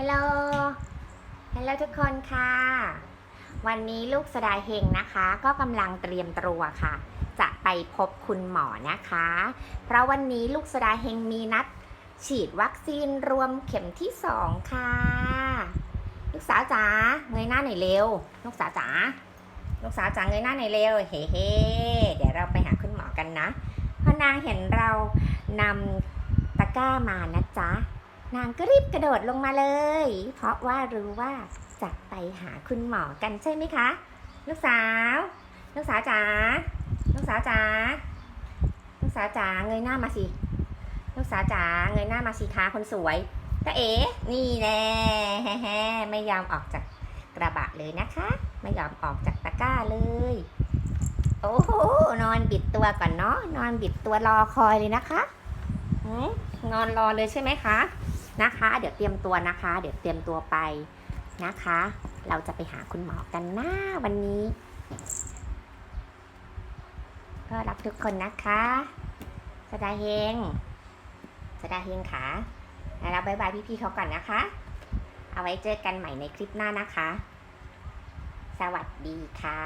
ฮลโหลฮัลโหลทุกคนค่ะ วันนี้ลูกสดาเฮงนะคะ ก็กำลังเตรียมตัวค่ะ จะไปพบคุณหมอนะคะ เพราะวันนี้ลูกสดาเฮงมีนัด ฉีดวัคซีนรวมเข็มที่สองค่ะ ลูกสาวจ๋าเงยหน้าหน่อยเร็ว ลูกสาวจ๋าลูกสาวจ๋าเงยหน้าหน่อยเร็วเฮ้เฮเดี๋ยวเราไปหาคุณหมอกันนะพราะนางเห็นเรานำตะกร้ามานะจ๊ะ นางก็รีบกระโดดลงมาเลย เพราะว่ารู้ว่าจะไปหาคุณหมอกันใช่ไหมคะ ลูกสาว ลูกสาวจ๋า ลูกสาวจ๋า ลูกสาวจ๋าเงยหน้ามาสิ ลูกสาวจ๋าเงยหน้ามาสิคะคนสวยตาเอ๋ นี่แน่แฮ่ไม่ยอมออกจากกระบะเลยนะคะ ไม่ยอมออกจากตะกร้าเลย โอ้โห นอนบิดตัวก่อนเนาะ นอนบิดตัวรอคอยเลยนะคะนอนรอเลยใช่ไหมคะ นะคะ เดี๋ยวเตรียมตัวนะคะ เดี๋ยวเตรียมตัวไปนะคะ เราจะไปหาคุณหมอกันหน้าวันนี้ ก็รับทุกคนนะคะสดาเฮงสดาเฮงค่ะแล้วบายบายพี่ๆเขาก่อนนะคะ เอาไว้เจอกันใหม่ในคลิปหน้านะคะ สวัสดีค่ะ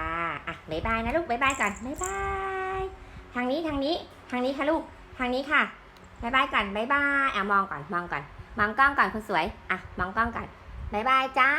อะบายบายนะลูกบายบายก่อนบายบายทางนี้ทางนี้ ทางนี้ค่ะลูกทางนี้ค่ะบายบายก่อนบายบายอะมองก่อนมองก่อน มองกล้องก่อนคุณสวย อะ มองกล้องก่อนบายบายจ้า